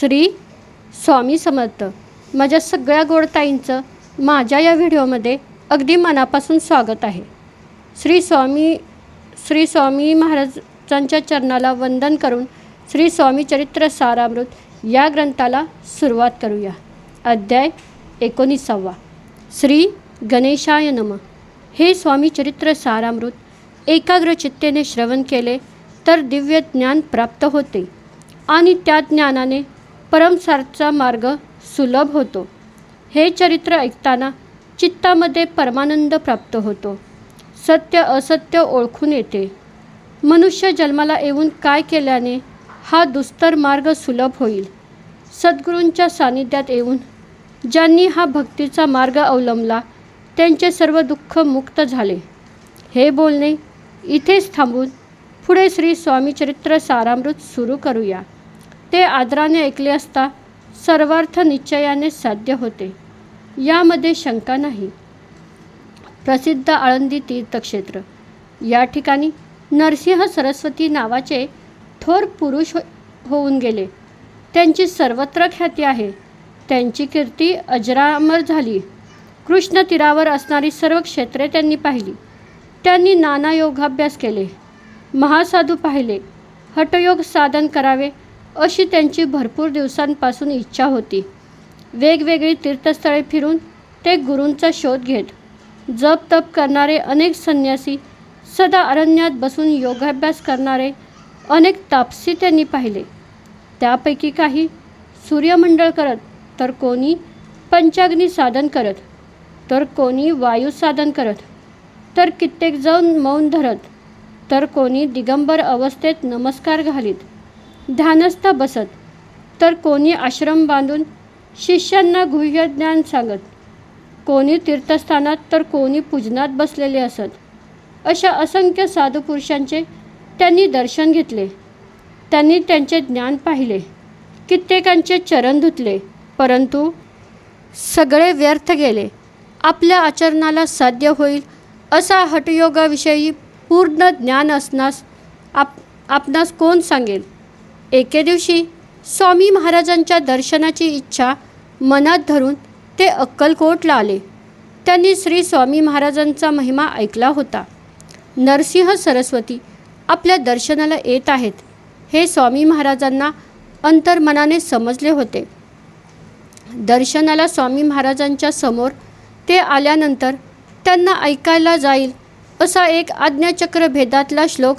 श्री स्वामी समर्थ. माझ्या सगळ्या गोडताईंचं माझ्या या व्हिडिओमध्ये अगदी मनापासून स्वागत आहे. श्री स्वामी श्री स्वामी महाराजांच्या चरणाला वंदन करून श्री स्वामी चरित्र सारामृत या ग्रंथाला सुरुवात करूया. अध्याय एकोणीसावा. श्री गणेशाय नम. हे स्वामी चरित्र सारामृत एकाग्र चित्तेने श्रवण केले तर दिव्य ज्ञान प्राप्त होते आणि त्या ज्ञानाने परमसारचा मार्ग सुलभ होतो. हे चरित्र ऐकताना चित्तामध्ये परमानंद प्राप्त होतो. सत्य असत्य ओळखून येते. मनुष्य जन्माला येऊन काय केल्याने हा दुस्तर मार्ग सुलभ होईल? सद्गुरूंच्या सानिध्यात येऊन ज्यांनी हा भक्तीचा मार्ग अवलंबला त्यांचे सर्व दुःख मुक्त झाले. हे बोलणे इथेच थांबून पुढे श्री स्वामी चरित्र सारामृत सुरू करूया. ते आदराने ऐकले असता सर्वार्थ निश्चयाने साध्य होते. यामध्ये शंका नाही. प्रसिद्ध आळंदी तीर्थक्षेत्र. या ठिकाणी नरसिंह सरस्वती नावाचे थोर पुरुष हो होऊन गेले. त्यांची सर्वत्र ख्याती आहे. त्यांची कीर्ती अजरामर झाली. कृष्ण तीरावर असणारी सर्व क्षेत्रे त्यांनी पाहिली. त्यांनी नाना योगाभ्यास केले. महासाधू पाहिले. हठयोग साधन करावे. अशी त्यांची भरपूर दिवसांपासून इच्छा होती. वेगवेगळी तीर्थस्थळे फिरून ते गुरूंचा शोध घेत. जप तप करणारे अनेक संन्यासी सदा अरण्यात बसून योगाभ्यास करणारे अनेक तापसी त्यांनी पाहिले. त्यापैकी काही सूर्यमंडळ करत तर कोणी पंचाग्नी साधन करत तर कोणी वायू साधन करत तर कित्येक जण मौन धरत तर कोणी दिगंबर अवस्थेत नमस्कार घालीत. ध्यानस्थ बसत. तर कोणी आश्रम बांधून शिष्यांना गुह्य ज्ञान सांगत. कोणी तीर्थस्थानात तर कोणी पूजनात बसलेले असत. अशा असंख्य साधुपुरुषांचे त्यांनी दर्शन घेतले. त्यांनी त्यांचे ज्ञान पाहिले. कित्येकांचे चरण धुतले. परंतु सगळे व्यर्थ गेले. आपल्या आचरणाला साध्य होईल असा हटयोगाविषयी पूर्ण ज्ञान असण्यास आप आपणास कोण सांगेल? एके दिवशी स्वामी महाराजांच्या दर्शनाची इच्छा मनात धरून ते अक्कलकोटला आले. त्यांनी श्री स्वामी महाराजांचा महिमा ऐकला होता. नरसिंह सरस्वती आपल्या दर्शनाला येत आहेत हे स्वामी महाराजांना अंतर्मनाने समजले होते. दर्शनाला स्वामी महाराजांच्या समोर ते आल्यानंतर त्यांना ऐकायला जाईल असा एक आज्ञाचक्र भेदातला श्लोक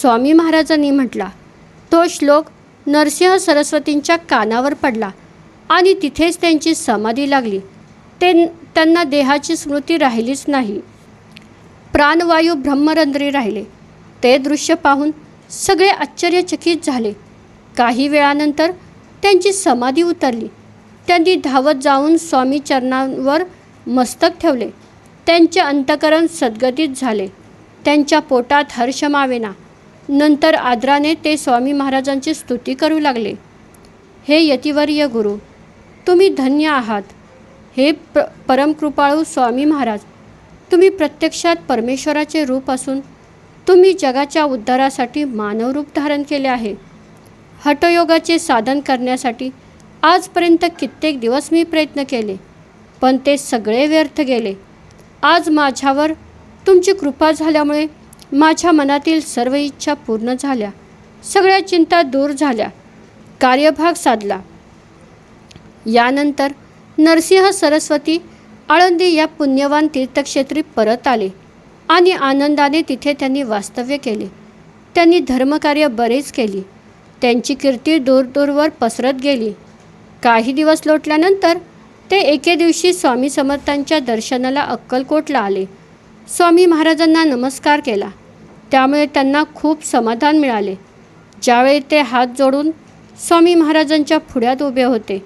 स्वामी महाराजांनी म्हटला. तो श्लोक नरसिंह सरस्वतींच्या कानावर पडला आणि तिथेच त्यांची समाधी लागली. ते त्यांना देहाची स्मृती राहिलीच नाही. प्राणवायू ब्रह्मरंध्री राहिले. ते दृश्य पाहून सगळे आश्चर्यचकित झाले. काही वेळानंतर त्यांची समाधी उतरली. त्यांनी धावत जाऊन स्वामी चरणांवर मस्तक ठेवले. त्यांचे अंतकरण सद्गतीत झाले. त्यांच्या पोटात हर्ष मावेना. नंतर आदराने ते स्वामी महाराजांची स्तुती करू लागले. हे यतिवर्य गुरु तुम्ही धन्य आहात. हे प्र परमकृपाळू स्वामी महाराज तुम्ही प्रत्यक्षात परमेश्वराचे रूप असून तुम्ही जगाच्या उद्धारासाठी मानवरूप धारण केले आहे. हठयोगाचे साधन करण्यासाठी आजपर्यंत कित्येक दिवस मी प्रयत्न केले पण ते सगळे व्यर्थ गेले. आज माझ्यावर तुमची कृपा झाल्यामुळे माझ्या मनातील सर्व इच्छा पूर्ण झाल्या. सगळ्या चिंता दूर झाल्या. कार्यभाग साधला. यानंतर नरसिंह सरस्वती आळंदी या पुण्यवान तीर्थक्षेत्री परत आले आणि आनंदाने तिथे त्यांनी वास्तव्य केले. त्यांनी धर्मकार्य बरेच केली. त्यांची कीर्ती दूरदूरवर पसरत गेली. काही दिवस लोटल्यानंतर ते एके दिवशी स्वामी समर्थांच्या दर्शनाला अक्कलकोटला आले. स्वामी महाराजांना नमस्कार केला. त्यामुळे त्यांना खूप समाधान मिळाले. ज्यावेळी ते हात जोडून स्वामी महाराजांच्या पुढ्यात उभे होते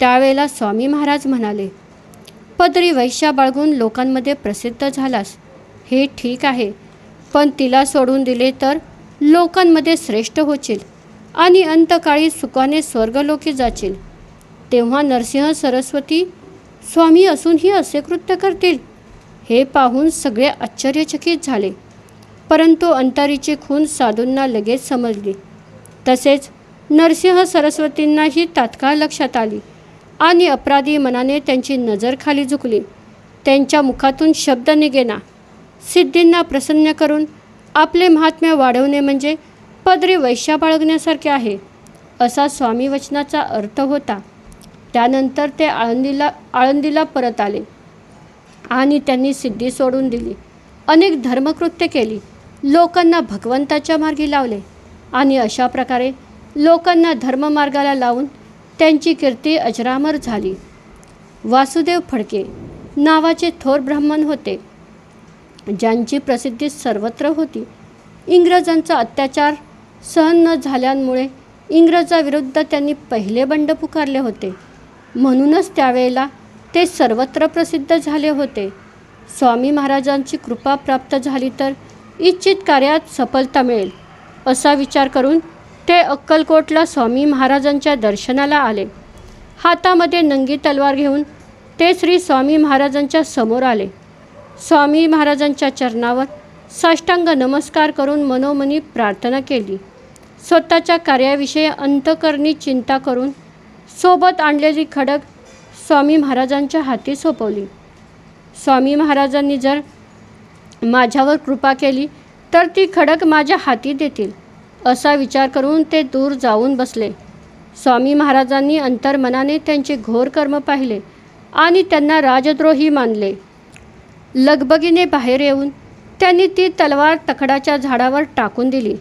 त्यावेळेला स्वामी महाराज म्हणाले पदरी वैश्या बाळगून लोकांमध्ये प्रसिद्ध झालास. हे ठीक आहे पण तिला सोडून दिले तर लोकांमध्ये श्रेष्ठ होशील आणि अंतकाळी सुखाने स्वर्गलोकी जाशील. तेव्हा नरसिंह सरस्वती स्वामी असूनही असे कृत्य करतील? हे पाहून सगळे आश्चर्यचकित झाले. परंतु अंतारीची खून साधूंना लगेच समजली. तसेच नरसिंह सरस्वतींनाही तात्काळ लक्षात आली आणि अपराधी मनाने त्यांची नजर खाली झुकली. त्यांच्या मुखातून शब्द निघेना. सिद्धींना प्रसन्न करून आपले महात्म्य वाढवणे म्हणजे पदरी वैश्या बाळगण्यासारखे आहे असा स्वामी वचनाचा अर्थ होता. त्यानंतर ते आळंदीला आळंदीला परत आले आणि त्यांनी सिद्धी सोडून दिली. अनेक धर्मकृत्य केली. लोकांना भगवंताच्या मार्गी लावले आणि अशा प्रकारे लोकांना धर्ममार्गाला लावून त्यांची कीर्ती अजरामर झाली. वासुदेव फडके नावाचे थोर ब्राह्मण होते. ज्यांची प्रसिद्धी सर्वत्र होती. इंग्रजांचा अत्याचार सहन न झाल्यामुळे इंग्रजाविरुद्ध त्यांनी पहिले बंड पुकारले होते. म्हणूनच त्यावेळेला ते सर्वत्र प्रसिद्ध झाले होते. स्वामी महाराजांची कृपा प्राप्त झाली तर इच्छित कार्यात सफलता मिळेल असा विचार करून ते अक्कलकोटला स्वामी महाराजांच्या दर्शनाला आले. हातामध्ये नंगी तलवार घेऊन ते श्री स्वामी महाराजांच्या समोर आले. स्वामी महाराजांच्या चरणावर साष्टांग नमस्कार करून मनोमनी प्रार्थना केली. स्वतःच्या कार्याविषयी अंतकरणी चिंता करून सोबत आणलेली खडक स्वामी महाराजांच्या हाती सोपवली. स्वामी महाराजांनी जर माझ्यावर कृपा केली तर ती खडक माझ्या हाती देतील असा विचार करून ते दूर जाऊन बसले. स्वामी महाराजांनी अंतर्मनाने त्यांचे घोर कर्म पाहिले आणि त्यांना राजद्रोही मानले. लगबगीने बाहेर येऊन त्यांनी ती तलवार तखडाच्या झाडावर टाकून दिली.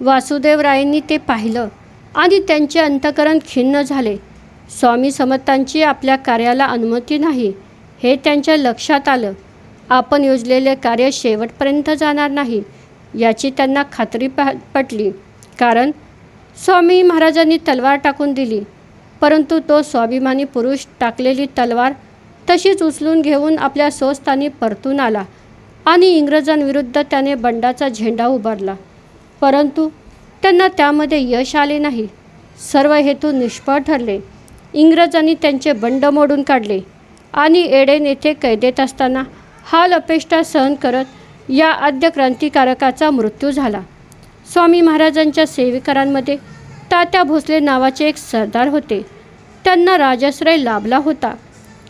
वासुदेवरायांनी ते पाहिलं आणि त्यांचे अंतकरण खिन्न झाले. स्वामी समर्थांची आपल्या कार्याला अनुमती नाही हे त्यांच्या लक्षात आलं. आपण योजलेले कार्य शेवटपर्यंत जाणार नाही याची त्यांना खात्री प पटली. कारण स्वामी महाराजांनी तलवार टाकून दिली. परंतु तो स्वाभिमानी पुरुष टाकलेली तलवार तशीच उचलून घेऊन आपल्या स्वस्थानी परतून आला आणि इंग्रजांविरुद्ध त्याने बंडाचा झेंडा उभारला. परंतु त्यांना त्यामध्ये यश आले नाही. सर्व हेतू निष्फळ ठरले. इंग्रजांनी त्यांचे बंड मोडून काढले आणि एडेन येथे कैदेत असताना हाल अपेष्टा सहन करत या आद्य क्रांतिकारकाचा मृत्यू झाला. स्वामी महाराजांच्या सेविकारांमध्ये तात्या भोसले नावाचे एक सरदार होते. त्यांना राजाश्रय लाभला होता.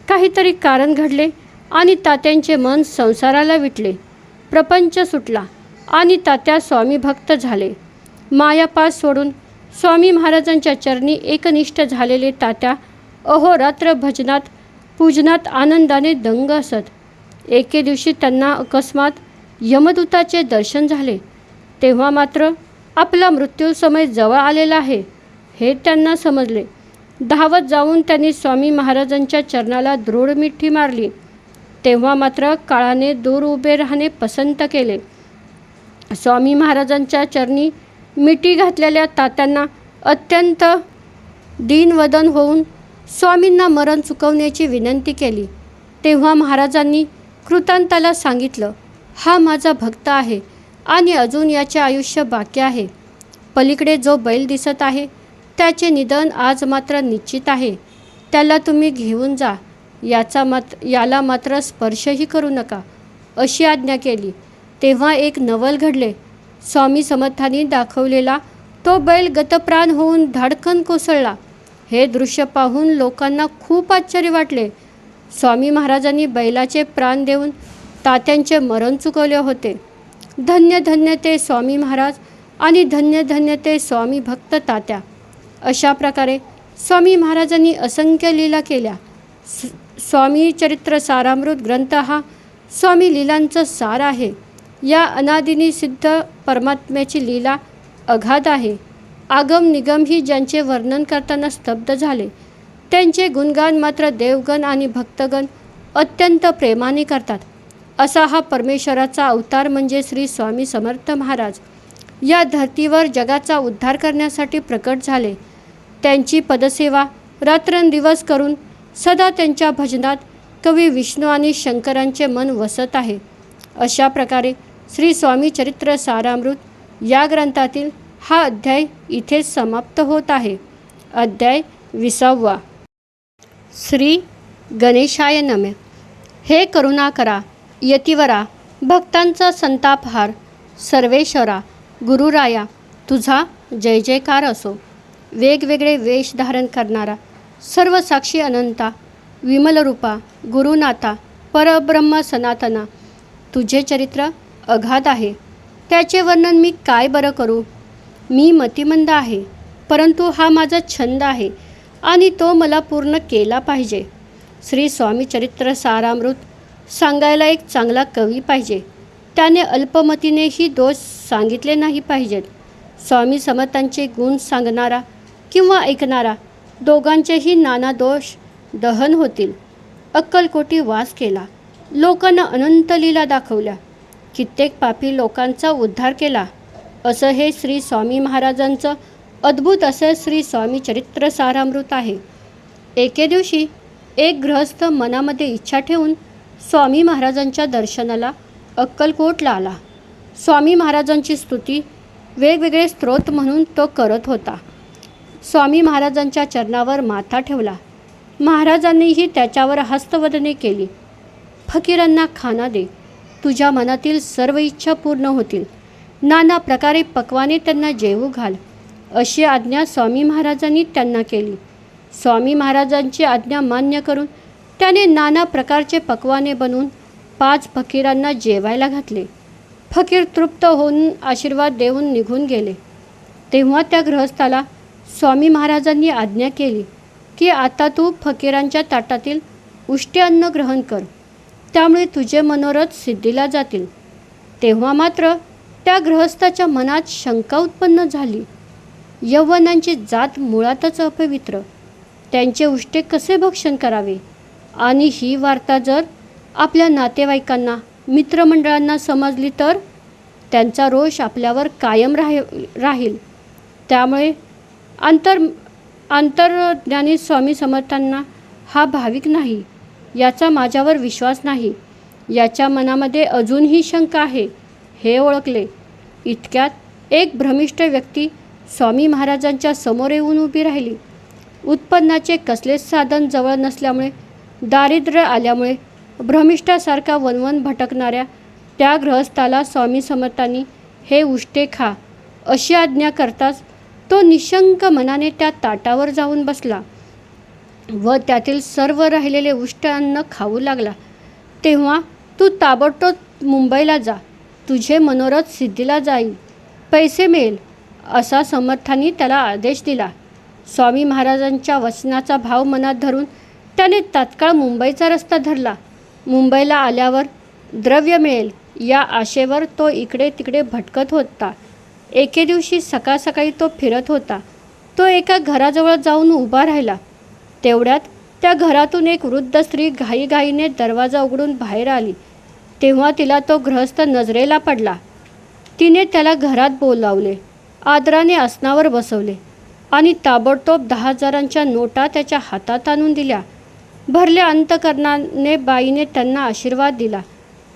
काहीतरी कारण घडले आणि तात्यांचे मन संसाराला विटले. प्रपंच सुटला आणि तात्या स्वामी भक्त झाले. मायापास सोडून स्वामी महाराजांच्या चरणी एकनिष्ठ झालेले तात्या अहोरात्र भजनात पूजनात आनंदाने दंग असत. एके दिवशी त्यांना अकस्मात यमदूताचे दर्शन झाले. तेव्हा मात्र आपला मृत्यू समय जवळ आलेला आहे हे त्यांना समजले. धावत जाऊन त्यांनी स्वामी महाराजांच्या चरणाला दृढ मिठी मारली. तेव्हा मात्र काळाने दूर उभे राहणे पसंत केले. स्वामी महाराजांच्या चरणी मिठी घातलेल्या तात्यांना अत्यंत दीनवदन होऊन स्वामींना मरण चुकवण्याची विनंती केली. तेव्हा महाराजांनी कृतांताला सांगितलं हा माझा भक्त आहे आणि अजून याचे आयुष्य बाकी आहे. पलीकडे जो बैल दिसत आहे त्याचे निधन आज मात्र निश्चित आहे. त्याला तुम्ही घेऊन जा. याचा मात याला मात्र स्पर्शही करू नका. अशी आज्ञा केली. तेव्हा एक नवल घडले. स्वामी समर्थांनी दाखवलेला तो बैल गतप्राण होऊन धाडकन कोसळला. हे दृश्य पाहून लोकांना खूप आश्चर्य वाटले. स्वामी महाराजांनी बैलाचे प्राण देऊन तात्यांचे मरण चुकवले होते. धन्य धन्य ते स्वामी महाराज आणि धन्य धन्य ते स्वामी भक्त तात्या. अशा प्रकारे स्वामी महाराजांनी असंख्य लीला केल्या. स्वामी चरित्र सारामृत ग्रंथ हा स्वामी लीलांचं सार आहे. या अनादिनी सिद्ध परमात्म्याची लीला अगाध आहे. आगम निगम ही ज्यांचे वर्णन करताना स्तब्ध झाले त्यांचे गुणगान मात्र देवगण आणि भक्तगण अत्यंत प्रेमाने करतात. असा हा परमेश्वराचा अवतार म्हणजे श्री स्वामी समर्थ महाराज. या धर्तीवर जगाचा उद्धार करण्यासाठी प्रकट झाले. त्यांची पदसेवा रात्रंदिवस करून सदा त्यांच्या भजनात कवी विष्णू आणि शंकरांचे मन वसत आहे. अशा प्रकारे श्री स्वामी चरित्र सारामृत या ग्रंथातील हा अध्याय इथेच समाप्त होत आहे. अध्याय विसावा. श्री गणेशाय नम. हे करुणा करा यतिवरा भक्तांचा संतापहार सर्वेश्वरा गुरुराया तुझा जय जयकार असो. वेगवेगळे वेश धारण करणारा सर्व साक्षी अनंता विमलरूपा गुरुनाथा परब्रह्म सनातना तुझे चरित्र अगाध आहे. त्याचे वर्णन मी काय बरं करू? मी मतिमंद आहे परंतु हा माझा छंद आहे. आणि तो मला पूर्ण केला पाहिजे. श्री स्वामी चरित्र सारामृत सांगायला एक चांगला कवी पाहिजे. त्याने अल्पमतीनेही दोष सांगितले नाही पाहिजेत. स्वामी समर्थांचे गुण सांगणारा किंवा ऐकणारा दोघांचेही नाना दोष दहन होतील. अक्कलकोटी वास केला. लोकांना अनंत लीला दाखवल्या. कित्येक पापी लोकांचा उद्धार केला. असं हे श्री स्वामी महाराजांचं अद्भुत असं श्री स्वामी चरित्र सारामृत आहे. एके दिवशी एक गृहस्थ मनामध्ये इच्छा ठेवून स्वामी महाराजांच्या दर्शनाला अक्कलकोटला आला. स्वामी महाराजांची स्तुती वेगवेगळे स्त्रोत म्हणून तो करत होता. स्वामी महाराजांच्या चरणावर माथा ठेवला. महाराजांनीही त्याच्यावर हस्तवदने केली. फकीरांना खाना दे. तुझ्या मनातील सर्व इच्छा पूर्ण होतील. नाना प्रकारे पक्वाने त्यांना जेवू घाल. अशी आज्ञा स्वामी महाराजांनी त्यांना केली. स्वामी महाराजांची आज्ञा मान्य करून त्याने नाना प्रकारचे पक्वाने बनवून पाच फकीरांना जेवायला घातले. फकीर तृप्त होऊन आशीर्वाद देऊन निघून गेले. तेव्हा त्या गृहस्थाला स्वामी महाराजांनी आज्ञा केली की आता तू फकीरांच्या ताटातील उष्टे अन्न ग्रहण कर. त्यामुळे तुझे मनोरथ सिद्धीला जातील. तेव्हा मात्र त्या गृहस्थाच्या मनात शंका उत्पन्न झाली. यौवनांची जात मुळातच अपवित्र. त्यांचे उष्टे कसे भक्षण करावे? आणि ही वार्ता जर आपल्या नातेवाईकांना मित्रमंडळांना समजली तर त्यांचा रोष आपल्यावर कायम राह राहील. त्यामुळे आंतर आंतरज्ञानी स्वामी समर्थांना हा भाविक नाही याचा माझ्यावर विश्वास नाही. याच्या मनामध्ये अजूनही शंका आहे. हे ओळखले. इतक्यात एक भ्रमिष्ठ व्यक्ती स्वामी महाराजांच्या समोर येऊन उभी राहिली. उत्पन्नाचे कसलेच साधन जवळ नसल्यामुळे दारिद्र्य आल्यामुळे भ्रमिष्ठासारखा वनवन भटकणाऱ्या त्या गृहस्थाला स्वामी समर्थांनी हे उष्टे खा अशी आज्ञा करताच तो निशंक मनाने त्या ताटावर जाऊन बसला व त्यातील सर्व राहिलेले उष्ट अन्न खाऊ लागला. तेव्हा तू ताबडतोब मुंबईला जा तुझे मनोरथ सिद्धीला जाईल पैसे मिळेल असा समर्थांनी त्याला आदेश दिला. स्वामी महाराजांच्या वचनाचा भाव मनात धरून त्याने तात्काळ मुंबईचा रस्ता धरला. मुंबईला आल्यावर द्रव्य मिळेल या आशेवर तो इकडे तिकडे भटकत होता. एके दिवशी सकाळ सकाळी तो फिरत होता. तो एका घराजवळ जाऊन उभा राहिला. तेवढ्यात त्या घरातून एक वृद्ध स्त्री घाईघाईने दरवाजा उघडून बाहेर आली. तेव्हा तिला तो गृहस्थ नजरेला पडला. तिने त्याला घरात बोलावले. आदराने आसनावर बसवले आणि ताबडतोब दहा हजारांच्या नोटा त्याच्या हातात आणून दिल्या. भरल्या अंतकरणाने बाईने त्यांना आशीर्वाद दिला.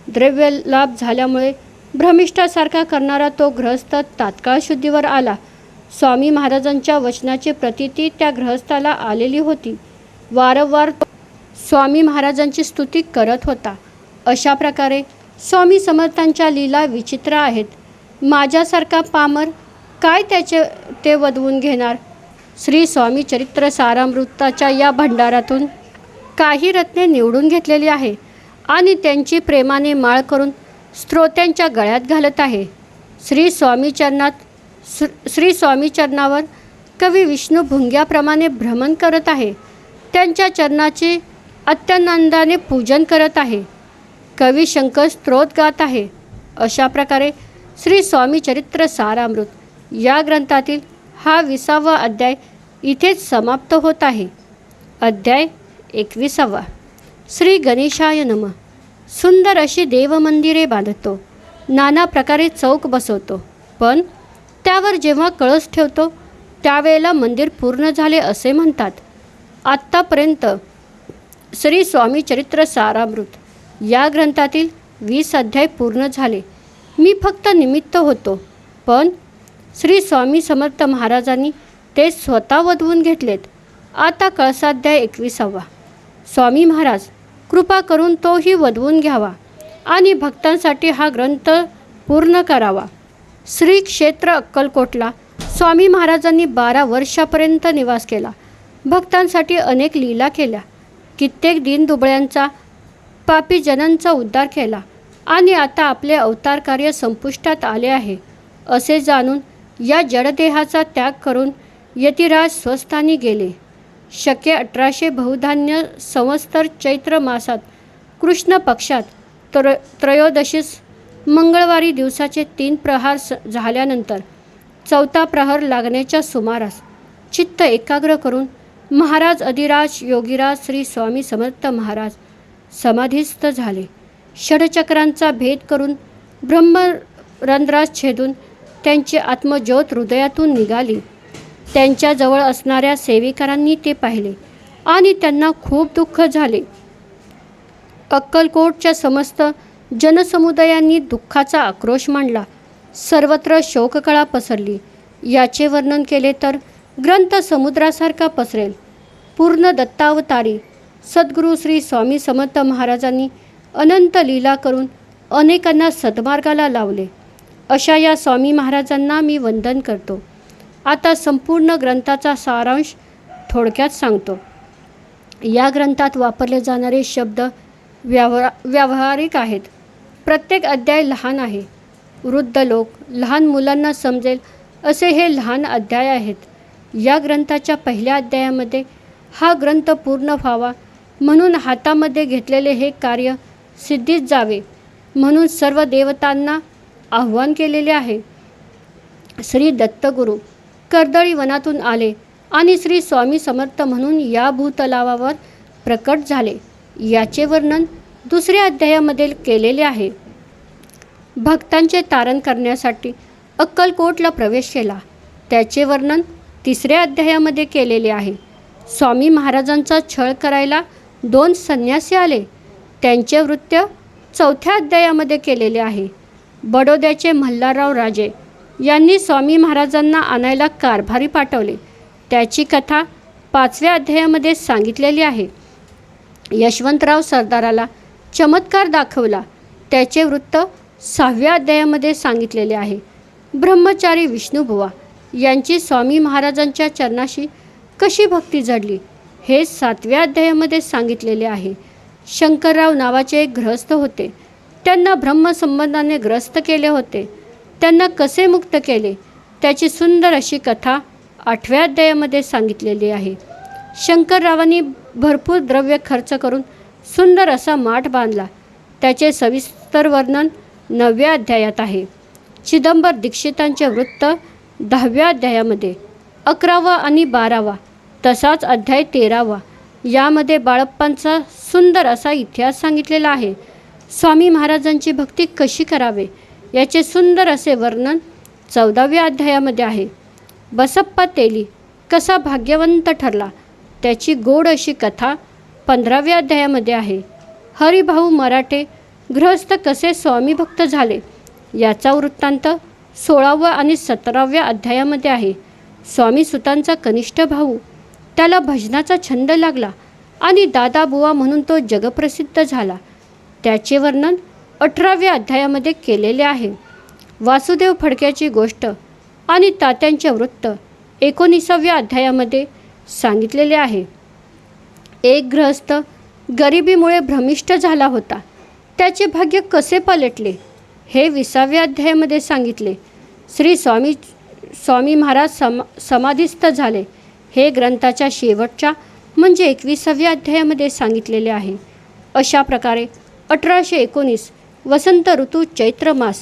द्रव्य लाभ झाल्यामुळे भ्रमिष्ठासारखा करणारा तो गृहस्थ तात्काळ शुद्धीवर आला. स्वामी महाराजांच्या वचनाची प्रतिती त्या गृहस्थाला आलेली होती. वारंवार स्वामी महाराजांची स्तुती करत होता. अशा प्रकारे स्वामी समर्थांच्या लीला विचित्र आहेत. माझ्यासारखा पामर काय त्याचे ते वधवून घेणार? श्री स्वामी चरित्र सारामृताच्या या भंडारातून काही रत्ने निवडून घेतलेली आहे आणि त्यांची प्रेमाने माळ करून स्त्रोत्यांच्या गळ्यात घालत आहे. श्री स्वामी चरणात श्री स्वामी चरणावर कवी विष्णू भुंग्याप्रमाणे भ्रमण करत आहे. त्यांच्या चरणाचे अत्यानंदाने पूजन करत आहे. कवी शंकर स्त्रोत गात आहे. अशा प्रकारे श्री स्वामी चरित्र सारामृत या ग्रंथातील हा विसावा अध्याय इथेच समाप्त होत आहे. अध्याय एकविसावा. श्री गणेशाय नम. सुंदर अशी देवमंदिरे बांधतो. नाना प्रकारे चौक बसवतो. पण त्यावर जेव्हा कळस ठेवतो त्यावेळेला मंदिर पूर्ण झाले असे म्हणतात. आत्तापर्यंत श्री स्वामी चरित्र सारामृत या ग्रंथातील वीस अध्याय पूर्ण झाले. मी फक्त निमित्त होतो. पण श्री स्वामी समर्थ महाराजांनी ते स्वतः वधवून घेतलेत. आता कळसाध्याय एकविसावा. स्वामी महाराज कृपा करून तोही वधवून घ्यावा आणि भक्तांसाठी हा ग्रंथ पूर्ण करावा. श्री क्षेत्र अक्कलकोटला स्वामी महाराजांनी बारा वर्षापर्यंत निवास केला. भक्तांसाठी अनेक लीला केल्या. कित्येक दीनदुबळ्यांचा पापी जनांचा उद्धार केला आणि आता आपले अवतार कार्य संपुष्टात आले आहे असे जाणून या जडदेहाचा त्याग करून यतिराज स्वस्थानी गेले. शके अठराशे बहुधान्य संवत्सर चैत्र मासात कृष्ण पक्षात त्र त्रयोदशीस मंगळवारी दिवसाचे तीन प्रहार स झाल्यानंतर चौथा प्रहर लागण्याच्या सुमारास चित्त एकाग्र करून महाराज अधिराज योगीराज श्री स्वामी समर्थ महाराज समाधीस्थ झाले. षडचक्रांचा भेद करून ब्रह्मरंध्रास छेदून त्यांची आत्मज्योत हृदयातून निघाली. त्यांच्याजवळ असणाऱ्या सेविकारांनी ते पाहिले आणि त्यांना खूप दुःख झाले. अक्कलकोटच्या समस्त जनसमुदायांनी दुःखाचा आक्रोश मांडला. सर्वत्र शोककळा पसरली. याचे वर्णन केले तर ग्रंथ समुद्रासारखा पसरेल. पूर्ण दत्तावतारी सद्गुरू श्री स्वामी समर्थ महाराजांनी अनंत लीला करून अनेकांना सद्मार्गाला लावले. अशा या स्वामी महाराजांना मी वंदन करतो. आता संपूर्ण ग्रंथाचा सारांश थोडक्यात सांगतो. या ग्रंथात वापरले जाणारे शब्द व्यावहा व्यावहारिक आहेत. प्रत्येक अध्याय लहान आहे. वृद्ध लोक लहान मुलांना समजेल असे हे लहान अध्याय आहेत. या ग्रंथाच्या पहिल्या अध्यायामध्ये हा ग्रंथ पूर्ण व्हावा म्हणून हातामध्ये घेतलेले हे कार्य सिद्धीत जावे म्हणून सर्व देवतांना आव्हान केलेले आहे. श्री दत्तगुरू कर्दळी वनातून आले आणि श्री स्वामी समर्थ म्हणून या भूतलावावर प्रकट झाले. याचे वर्णन दुसऱ्या अध्यायामध्ये केलेले आहे. भक्तांचे तारण करण्यासाठी अक्कलकोटला प्रवेश केला. त्याचे वर्णन तिसऱ्या अध्यायामध्ये केलेले आहे. स्वामी महाराजांचा छळ करायला दोन संन्यासी आले. त्यांचे वृत्त चौथ्या अध्यायामध्ये केलेले आहे. बडोद्याचे मल्हारराव राजे यांनी स्वामी महाराजांना आणायला कारभारी पाठवले. त्याची कथा पाचव्या अध्यायामध्ये सांगितलेली आहे. यशवंतराव सरदाराला चमत्कार दाखवला. त्याचे वृत्त सहाव्या अध्यायामध्ये सांगितलेले आहे. ब्रह्मचारी विष्णुबुवा यांची स्वामी महाराजांच्या चरणाशी कशी भक्ती जडली हे सातव्या अध्यायामध्ये सांगितलेले आहे. शंकरराव नावाचे एक गृहस्थ होते. त्यांना ब्रह्मसंबंधाने ग्रस्त केले होते. त्यांना कसे मुक्त केले? त्याची सुंदर अशी कथा आठव्या अध्यायामध्ये सांगितलेली आहे. शंकररावांनी भरपूर द्रव्य खर्च करून सुंदर असा माठ बांधला. त्याचे सविस्तर वर्णन नवव्या अध्यायात आहे. चिदंबर दीक्षितांचे वृत्त दहाव्या अध्यायामध्ये अकरावा आणि बारावा तसाच अध्याय तेरावा यामध्ये बाळप्पांचा सुंदर असा इतिहास सांगितलेला आहे. स्वामी महाराजांची भक्ती कशी करावे याचे सुंदर असे वर्णन चौदाव्या अध्यायामध्ये आहे. बसप्पा तेली कसा भाग्यवंत ठरला त्याची गोड अशी कथा पंधराव्या अध्यायामध्ये आहे. हरिभाऊ मराठे गृहस्थ कसे स्वामीभक्त झाले याचा वृत्तांत सोळाव्या आणि सतराव्या अध्यायामध्ये आहे. स्वामी सुतांचा कनिष्ठ भाऊ त्याला भजनाचा छंद लागला आणि दादा बुवा म्हणून तो जगप्रसिद्ध झाला. त्याचे वर्णन अठराव्या अध्यायामध्ये केलेले आहे. वासुदेव फडक्याची गोष्ट आणि तात्यांचे वृत्त एकोणीसाव्या अध्यायामध्ये सांगितलेले आहे. एक ग्रहस्थ गरिबीमुळे भ्रमिष्ट झाला होता. त्याचे भाग्य कसे पलटले हे विसाव्या अध्यायामध्ये सांगितले. श्री स्वामी स्वामी महाराज सम समाधीस्थ झाले. हे ग्रंथाच्या शेवटच्या म्हणजे एकविसाव्या अध्यायामध्ये सांगितलेले आहे. अशा प्रकारे अठराशे एकोणीस वसंत ऋतू चैत्र मास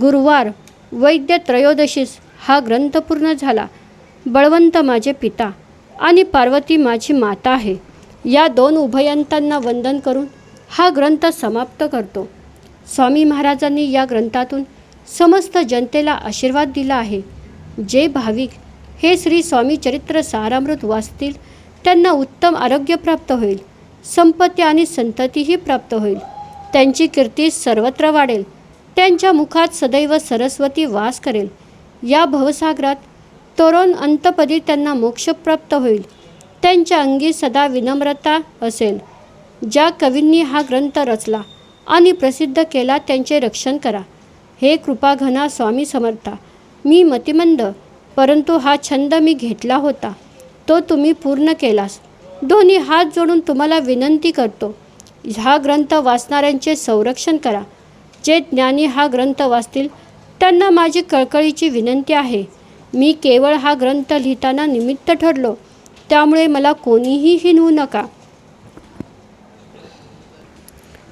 गुरुवार वैद्य त्रयोदशीस हा ग्रंथ पूर्ण झाला. बळवंत माझे पिता आणि पार्वती माझी माता आहे. या दोन उभयंतांना वंदन करून हा ग्रंथ समाप्त करतो. स्वामी महाराजांनी या ग्रंथातून समस्त जनतेला आशीर्वाद दिला आहे. जे भाविक हे श्री स्वामी चरित्र सारामृत वाचतील त्यांना उत्तम आरोग्य प्राप्त होईल संपत्ती आणि संततीही प्राप्त होईल. त्यांची कीर्ती सर्वत्र वाढेल. त्यांच्या मुखात सदैव सरस्वती वास करेल. या भवसागरात तोरण अंतपदी त्यांना मोक्षप्राप्त होईल. त्यांच्या अंगी सदा विनम्रता असेल. ज्या कवींनी हा ग्रंथ रचला आणि प्रसिद्ध केला त्यांचे रक्षण करा. हे कृपाघना स्वामी समर्था. मी मतिमंद परंतु हा छंद मी घेतला होता. तो तुम्ही पूर्ण केलास. दोन्ही हात जोडून तुम्हाला विनंती करतो. हा ग्रंथ वाचणाऱ्यांचे संरक्षण करा. जे ज्ञानी हा ग्रंथ वाचतील त्यांना माझी कळकळीची विनंती आहे. मी केवळ हा ग्रंथ लिहिताना निमित्त ठरलो. त्यामुळे मला कोणीही हिनवू नका.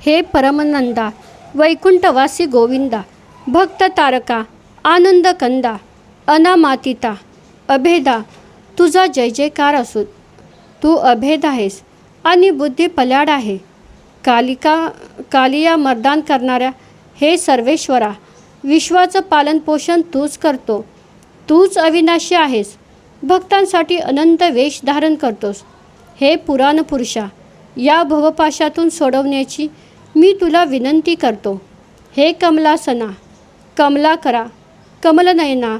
हे परमनंदा वैकुंठवासी गोविंदा भक्त तारका आनंद कंदा अनामातिता अभेदा तुझा जय जयकार असो. तू अभेद आहेस आणि बुद्धी पल्याड आहे. कालिका कालिया मर्दान करणाऱ्या हे सर्वेश्वरा विश्वाचं पालनपोषण तूच करतो. तूच अविनाशी आहेस. भक्तांसाठी अनंत वेश धारण करतोस. हे पुराण पुरुषा या भवपाशातून सोडवण्याची मी तुला विनंती करतो. हे कमलासना कमलाकरा कमलनयना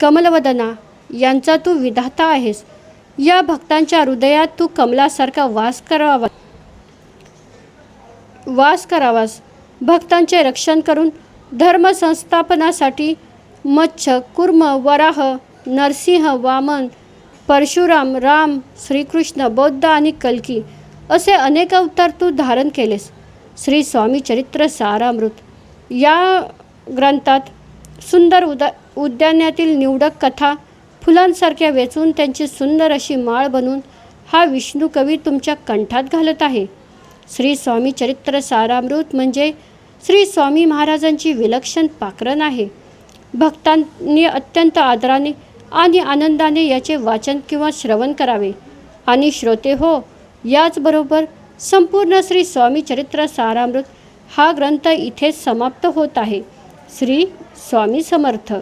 कमलवदना यांचा तू विधाता आहेस. या भक्तांच्या हृदयात तू कमलासारखा वास करावा. वास करावास. भक्तांचे रक्षण करून धर्मसंस्थापनासाठी मच्छ कुर्म वराह नरसिंह वामन परशुराम राम श्रीकृष्ण बौद्ध आणि कल्की असे अनेक अवतार तू धारण केलेस. श्री स्वामी चरित्र सारामृत. या ग्रंथात सुंदर उदा उद्यानातील निवडक कथा फुलांसारख्या वेचून त्यांची सुंदर अशी माळ बनवून हा विष्णू कवी तुमच्या कंठात घालत आहे. श्री स्वामी चरित्र सारामृत म्हणजे श्री स्वामी महाराजांची विलक्षण पाकरण आहे. भक्तांनी अत्यंत आदराने आणि आनंदाने याचे वाचन किंवा श्रवण करावे. आणि श्रोते हो याचबरोबर संपूर्ण श्री स्वामी चरित्र सारामृत हा ग्रंथ इथे समाप्त होत आहे. श्री स्वामी समर्थ.